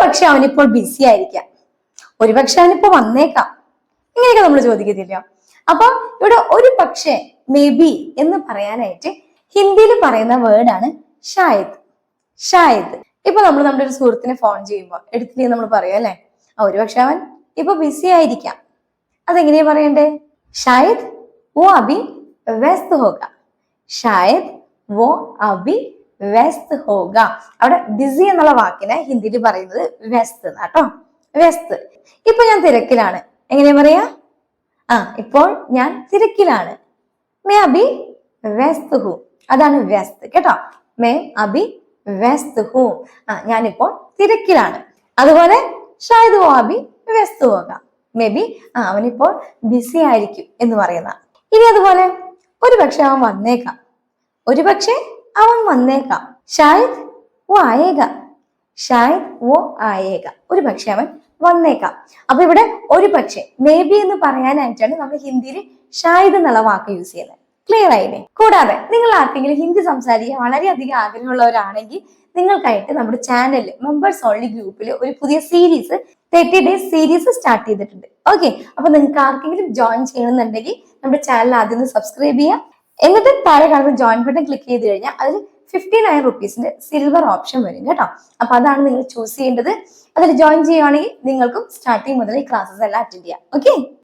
പക്ഷെ അവനിപ്പോൾ ബിസി ആയിരിക്കാം. ഒരു പക്ഷെ അവനിപ്പോ വന്നേക്കാം. ഇങ്ങനെയൊക്കെ നമ്മൾ ചോദിക്കത്തില്ല. അപ്പൊ ഇവിടെ ഒരു പക്ഷേ മേ ബി എന്ന് പറയാനായിട്ട് ഹിന്ദിയിൽ പറയുന്ന വേർഡാണ് ഷായത്. ഷായത്. ഇപ്പൊ നമ്മൾ നമ്മുടെ ഒരു സുഹൃത്തിനെ ഫോൺ ചെയ്യുമ്പോൾ എടുത്തില്ലേ നമ്മൾ പറയും അല്ലെ? ആ ഒരു പക്ഷെ അവൻ ഇപ്പൊ ബിസി ആയിരിക്കാം. അതെങ്ങനെയാ പറയണ്ടേ? ഷായത് വോ അബി വ്യസ്ത് ഹോക. ഷായത് വോ അഭി വ്യസ്ത് ഹോഗ. അവിടെ ബിസി എന്നുള്ള വാക്കിനെ ഹിന്ദിയിൽ പറയുന്നത് വ്യസ്ത് എന്നാട്ടോ വ്യസ്ത്. ഇപ്പൊ ഞാൻ തിരക്കിലാണ്. എങ്ങനെയാ പറയാ? ആ ഇപ്പോൾ ഞാൻ തിരക്കിലാണ്. മേ അബി വ്യസ്ത് ഹു. അതാണ് വ്യസ്ത് കേട്ടോ. മേ അബി വ്യസ്ത് ഹു. ആ ഞാനിപ്പോൾ തിരക്കിലാണ്. അതുപോലെ ഷായത് വോ അബി വ്യസ്ത് ഹോക മേ ബി ആ അവനിപ്പോൾ ബിസി ആയിരിക്കും എന്ന് പറയുന്ന ഇനി അതുപോലെ ഒരു പക്ഷെ അവൻ വന്നേക്കാം. ഒരു പക്ഷെ അവൻ വന്നേക്കാം. ഷായദ് ഓ ആയേക ഷായത് ഓ ആയേക ഒരു പക്ഷെ അവൻ വന്നേക്കാം. അപ്പൊ ഇവിടെ ഒരു പക്ഷെ മേ ബി എന്ന് പറയാനായിട്ടാണ് നമ്മൾ ഹിന്ദിയിൽ ഷായദ് എന്നുള്ള വാക്ക് യൂസ് ചെയ്യുന്നത്. ക്ലിയർ ആയില്ലേ? കൂടാതെ നിങ്ങൾ ആർക്കെങ്കിലും ഹിന്ദി സംസാരിക്കാൻ വളരെയധികം ആഗ്രഹമുള്ളവരാണെങ്കിൽ നിങ്ങൾക്കായിട്ട് നമ്മുടെ ചാനലിൽ മെമ്പേഴ്സ് ഓൺലി ഗ്രൂപ്പിൽ ഒരു പുതിയ series thirty days series start ചെയ്തിട്ടുണ്ട്. ഓക്കെ അപ്പൊ നിങ്ങൾക്ക് ആർക്കെങ്കിലും ജോയിൻ ചെയ്യണമെന്നുണ്ടെങ്കിൽ നമ്മുടെ ചാനൽ ആദ്യം സബ്സ്ക്രൈബ് ചെയ്യാം എന്നിട്ട് താഴെ കാണുന്ന ജോയിൻ ബട്ടൺ ക്ലിക്ക് ചെയ്ത് കഴിഞ്ഞാൽ അതിൽ ഫിഫ്റ്റി നയൻ റുപ്പീസിന്റെ സിൽവർ ഓപ്ഷൻ വരും കേട്ടോ. അപ്പൊ അതാണ് നിങ്ങൾ ചൂസ് ചെയ്യേണ്ടത്. അതിൽ ജോയിൻ ചെയ്യുവാണെങ്കിൽ നിങ്ങൾക്കും സ്റ്റാർട്ടിങ് മുതൽ ഈ ക്ലാസ്സസ് എല്ലാം അറ്റൻഡ് ചെയ്യാം. ഓക്കെ